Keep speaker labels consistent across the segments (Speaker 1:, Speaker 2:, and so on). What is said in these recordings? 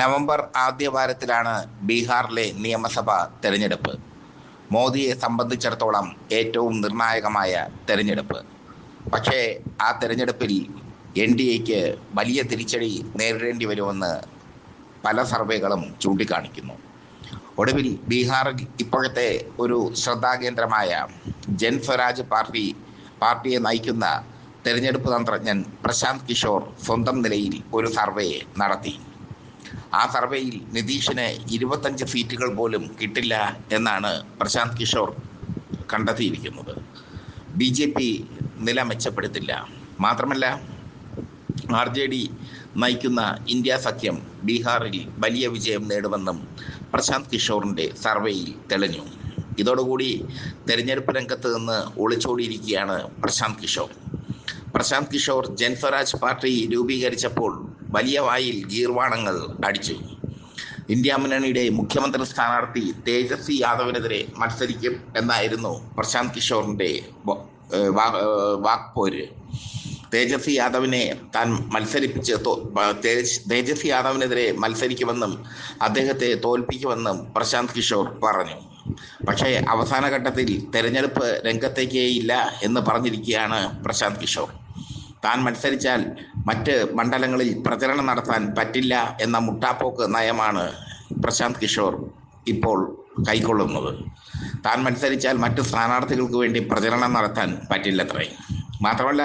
Speaker 1: November ആദ്യ വാരത്തിലാണ് ബീഹാറിലെ നിയമസഭാ തെരഞ്ഞെടുപ്പ്. മോദിയെ സംബന്ധിച്ചിടത്തോളം ഏറ്റവും നിർണായകമായ തെരഞ്ഞെടുപ്പ്. പക്ഷേ ആ തെരഞ്ഞെടുപ്പിൽ എൻ ഡി എക്ക് വലിയ തിരിച്ചടി നേരിടേണ്ടി വരുമെന്ന് പല സർവേകളും ചൂണ്ടിക്കാണിക്കുന്നു. ഒടുവിൽ ബീഹാറിൽ ഇപ്പോഴത്തെ ഒരു ശ്രദ്ധാകേന്ദ്രമായ ജൻസ്വരാജ് പാർട്ടി പാർട്ടിയെ നയിക്കുന്ന തെരഞ്ഞെടുപ്പ് തന്ത്രജ്ഞൻ പ്രശാന്ത് കിഷോർ സ്വന്തം നിലയിൽ ഒരു സർവേ നടത്തി. ആ സർവേയിൽ നിതീഷിന് ഇരുപത്തഞ്ച് സീറ്റുകൾ പോലും കിട്ടില്ല എന്നാണ് പ്രശാന്ത് കിഷോർ കണ്ടെത്തിയിരിക്കുന്നത്. ബി ജെ പി നില മെച്ചപ്പെടുത്തില്ല. മാത്രമല്ല ആർ ജെ ഡി നയിക്കുന്ന ഇന്ത്യ സഖ്യം ബീഹാറിൽ വലിയ വിജയം നേടുമെന്നും പ്രശാന്ത് കിഷോറിന്റെ സർവേയിൽ തെളിഞ്ഞു. ഇതോടുകൂടി തെരഞ്ഞെടുപ്പ് രംഗത്ത് നിന്ന് ഒളിച്ചോടിയിരിക്കുകയാണ് പ്രശാന്ത് കിഷോർ. പ്രശാന്ത് കിഷോർ ജൻസ്വരാജ് പാർട്ടി രൂപീകരിച്ചപ്പോൾ വലിയ വായിൽ ഗീർവാണങ്ങൾ അടിച്ചു. ഇന്ത്യ മുന്നണിയുടെ മുഖ്യമന്ത്രി സ്ഥാനാർത്ഥി തേജസ്വി യാദവിനെതിരെ മത്സരിക്കും എന്നായിരുന്നു പ്രശാന്ത് കിഷോറിന്റെ വാക്പോര്. തേജസ്വി യാദവിനെ താൻ മത്സരിപ്പിച്ച് തേജസ്വി യാദവിനെതിരെ മത്സരിക്കുമെന്നും അദ്ദേഹത്തെ തോൽപ്പിക്കുമെന്നും പ്രശാന്ത് കിഷോർ പറഞ്ഞു. പക്ഷേ അവസാന ഘട്ടത്തിൽ തെരഞ്ഞെടുപ്പ് രംഗത്തേക്കേ ഇല്ല എന്ന് പറഞ്ഞിരിക്കുകയാണ് പ്രശാന്ത് കിഷോർ. താൻ മത്സരിച്ചാൽ മറ്റ് മണ്ഡലങ്ങളിൽ പ്രചരണം നടത്താൻ പറ്റില്ല എന്ന മുട്ടാപ്പോക്ക് നയമാണ് പ്രശാന്ത് കിഷോർ ഇപ്പോൾ കൈക്കൊള്ളുന്നത്. താൻ മത്സരിച്ചാൽ മറ്റ് സ്ഥാനാർത്ഥികൾക്ക് വേണ്ടി പ്രചരണം നടത്താൻ പറ്റില്ലത്രേ. മാത്രമല്ല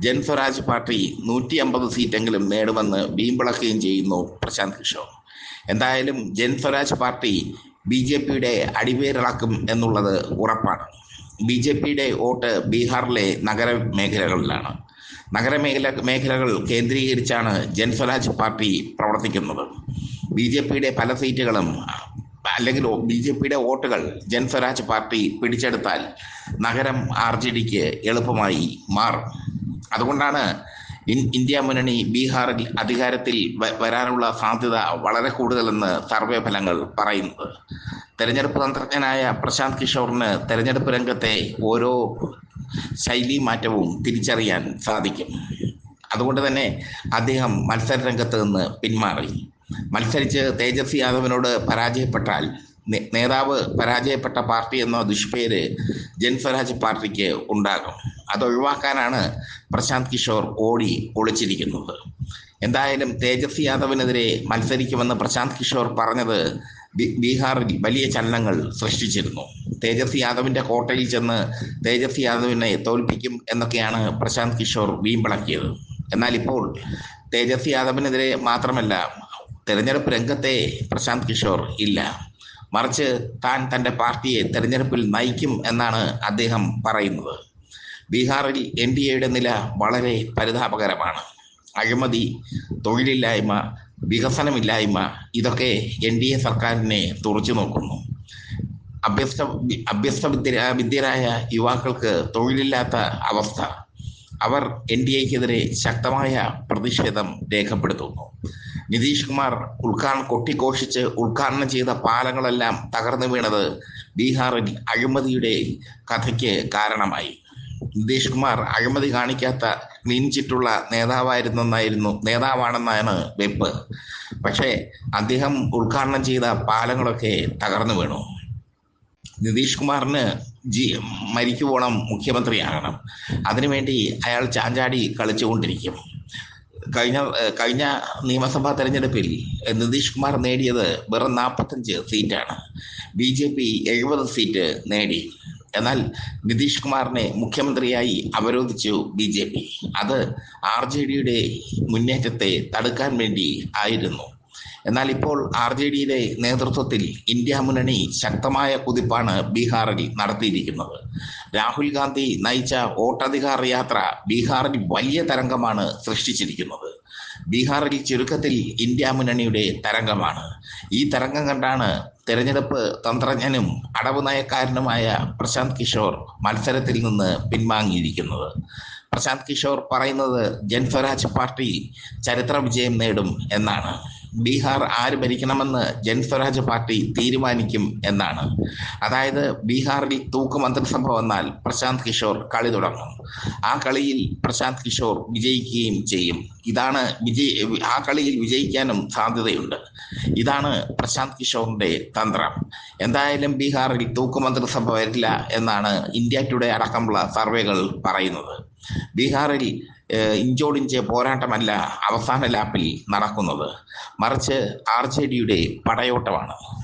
Speaker 1: ജൻസ്വരാജ് പാർട്ടി നൂറ്റി അമ്പത് സീറ്റെങ്കിലും നേടുമെന്ന് വീമ്പിളക്കുകയും ചെയ്യുന്നു പ്രശാന്ത് കിഷോർ. എന്തായാലും ജൻസ്വരാജ് പാർട്ടി ബി ജെ പിയുടെ അടിവേരിളക്കും എന്നുള്ളത് ഉറപ്പാണ്. ബി ജെ പിയുടെ വോട്ട് ബീഹാറിലെ നഗര മേഖലകളിലാണ് നഗരമേഖല മേഖലകൾ കേന്ദ്രീകരിച്ചാണ് ജൻസ്വരാജ് പാർട്ടി പ്രവർത്തിക്കുന്നത്. ബി ജെ പിയുടെ പല സീറ്റുകളും അല്ലെങ്കിൽ ബി ജെ പിയുടെ വോട്ടുകൾ ജൻസ്വരാജ് പാർട്ടി പിടിച്ചെടുത്താൽ നഗരം ആർ ജെ ഡിക്ക് എളുപ്പമായി മാറും. അതുകൊണ്ടാണ് ഇൻ ഇന്ത്യ മുന്നണി ബീഹാറിൽ അധികാരത്തിൽ വരാനുള്ള സാധ്യത വളരെ കൂടുതലെന്ന് സർവേ ഫലങ്ങൾ പറയുന്നത്. തെരഞ്ഞെടുപ്പ് തന്ത്രജ്ഞനായ പ്രശാന്ത് കിഷോറിന് തെരഞ്ഞെടുപ്പ് രംഗത്തെ ഓരോ ശൈലി മാറ്റവും തിരിച്ചറിയാൻ സാധിക്കും. അതുകൊണ്ട് തന്നെ അദ്ദേഹം മത്സര രംഗത്ത് നിന്ന് പിന്മാറി. മത്സരിച്ച് തേജസ്വി യാദവിനോട് പരാജയപ്പെട്ടാൽ നേതാവ് പരാജയപ്പെട്ട പാർട്ടി എന്ന ദുഷ്പേര് ജൻസ്വരാജ് പാർട്ടിക്ക് ഉണ്ടാകും. അതൊഴിവാക്കാനാണ് പ്രശാന്ത് കിഷോർ ഓടി ഒളിച്ചിരിക്കുന്നത്. എന്തായാലും തേജസ്വി യാദവിനെതിരെ മത്സരിക്കുമെന്ന് പ്രശാന്ത് കിഷോർ പറഞ്ഞത് ബീഹാറിൽ വലിയ ചലനങ്ങൾ സൃഷ്ടിച്ചിരുന്നു. തേജസ്വി യാദവിന്റെ കോട്ടയിൽ ചെന്ന് തേജസ്വി യാദവിനെ തോൽപ്പിക്കും എന്നൊക്കെയാണ് പ്രശാന്ത് കിഷോർ വീമ്പിളക്കിയത്. എന്നാൽ ഇപ്പോൾ തേജസ്വി യാദവിനെതിരെ മാത്രമല്ല തെരഞ്ഞെടുപ്പ് രംഗത്തെ പ്രശാന്ത് കിഷോർ ഇല്ല. മറിച്ച് താൻ തന്റെ പാർട്ടിയെ തെരഞ്ഞെടുപ്പിൽ നയിക്കും എന്നാണ് അദ്ദേഹം പറയുന്നത്. ബീഹാറിൽ എൻ ഡി എയുടെ നില വളരെ പരിതാപകരമാണ്. അഴിമതി തൊഴിലില്ലായ്മ വികസനമില്ലായ്മ ഇതൊക്കെ എൻ ഡി എ സർക്കാരിനെ തുറച്ചു നോക്കുന്നു. അഭ്യസ്ത അഭ്യസ്ത വിദ്യ വിദ്യരായ യുവാക്കൾക്ക് തൊഴിലില്ലാത്ത അവസ്ഥ. അവർ എൻ ഡി എക്കെതിരെ ശക്തമായ പ്രതിഷേധം രേഖപ്പെടുത്തുന്നു. നിതീഷ് കുമാർ ഉദ്ഘാടനം കൊട്ടിഘോഷിച്ച് ഉദ്ഘാടനം ചെയ്ത പാലങ്ങളെല്ലാം തകർന്നു വീണത് ബീഹാറിൽ അഴിമതിയുടെ കഥയ്ക്ക് കാരണമായി. നിതീഷ് കുമാർ അഴിമതി കാണിക്കാത്ത ക്ലീൻ ചിറ്റുള്ള നേതാവായിരുന്നെന്നായിരുന്നു. നേതാവാണെന്നാണ് വെപ്പ്. പക്ഷേ അദ്ദേഹം ഉദ്ഘാടനം ചെയ്ത പാലങ്ങളൊക്കെ തകർന്നു വീണു. നിതീഷ് കുമാറിന് ജി മരിക്കുവോളം മുഖ്യമന്ത്രിയാകണം. അതിനുവേണ്ടി അയാൾ ചാഞ്ചാടി കളിച്ചുകൊണ്ടിരിക്കും. കഴിഞ്ഞ കഴിഞ്ഞ നിയമസഭാ തെരഞ്ഞെടുപ്പിൽ നിതീഷ് കുമാർ നേടിയത് വെറും നാൽപ്പത്തഞ്ച് സീറ്റാണ്. ബി ജെ പി എഴുപത് സീറ്റ് നേടി. എന്നാൽ നിതീഷ് കുമാറിനെ മുഖ്യമന്ത്രിയായി അവരോധിച്ചു ബി ജെ പി. അത് ആർ ജെ ഡിയുടെ മുന്നേറ്റത്തെ തടുക്കാൻ വേണ്ടി ആയിരുന്നു. എന്നാൽ ഇപ്പോൾ ആർ ജെ ഡിയുടെ നേതൃത്വത്തിൽ ഇന്ത്യ മുന്നണി ശക്തമായ കുതിപ്പാണ് ബീഹാറിൽ നടത്തിയിരിക്കുന്നത്. രാഹുൽ ഗാന്ധി നയിച്ച വോട്ടധികാർ യാത്ര ബീഹാറിൽ വലിയ തരംഗമാണ് സൃഷ്ടിച്ചിരിക്കുന്നത്. ബീഹാറിൽ ചുരുക്കത്തിൽ ഇന്ത്യ മുന്നണിയുടെ തരംഗമാണ്. ഈ തരംഗം കണ്ടാണ് തെരഞ്ഞെടുപ്പ് തന്ത്രജ്ഞനും അടവ് നയക്കാരനുമായ പ്രശാന്ത് കിഷോർ മത്സരത്തിൽ നിന്ന് പിൻവാങ്ങിയിരിക്കുന്നത്. പ്രശാന്ത് കിഷോർ പറയുന്നത് ജൻസ്വരാജ് പാർട്ടി ചരിത്ര വിജയം നേടും എന്നാണ്. ബീഹാർ ആര് ഭരിക്കണമെന്ന് ജൻസ്വരാജ് പാർട്ടി തീരുമാനിക്കും എന്നാണ്. അതായത് ബീഹാറിൽ തൂക്ക് മന്ത്രിസഭ വന്നാൽ പ്രശാന്ത് കിഷോർ കളി തുടങ്ങും. ആ കളിയിൽ പ്രശാന്ത് കിഷോർ വിജയിക്കുകയും ചെയ്യും. ഇതാണ് വിജയ് ആ കളിയിൽ വിജയിക്കാനും സാധ്യതയുണ്ട്. ഇതാണ് പ്രശാന്ത് കിഷോറിന്റെ തന്ത്രം. എന്തായാലും ബീഹാറിൽ തൂക്ക് മന്ത്രിസഭ വരില്ല എന്നാണ് ഇന്ത്യ ടുഡേ അടക്കമുള്ള സർവേകൾ പറയുന്നത്. ബീഹാറിൽ ഇഞ്ചോടിഞ്ച് പോരാട്ടമല്ല അവസാന ലാപ്പിൽ നടക്കുന്നത്. മറിച്ച് ആർ ജെ ഡിയുടെ പടയോട്ടമാണ്.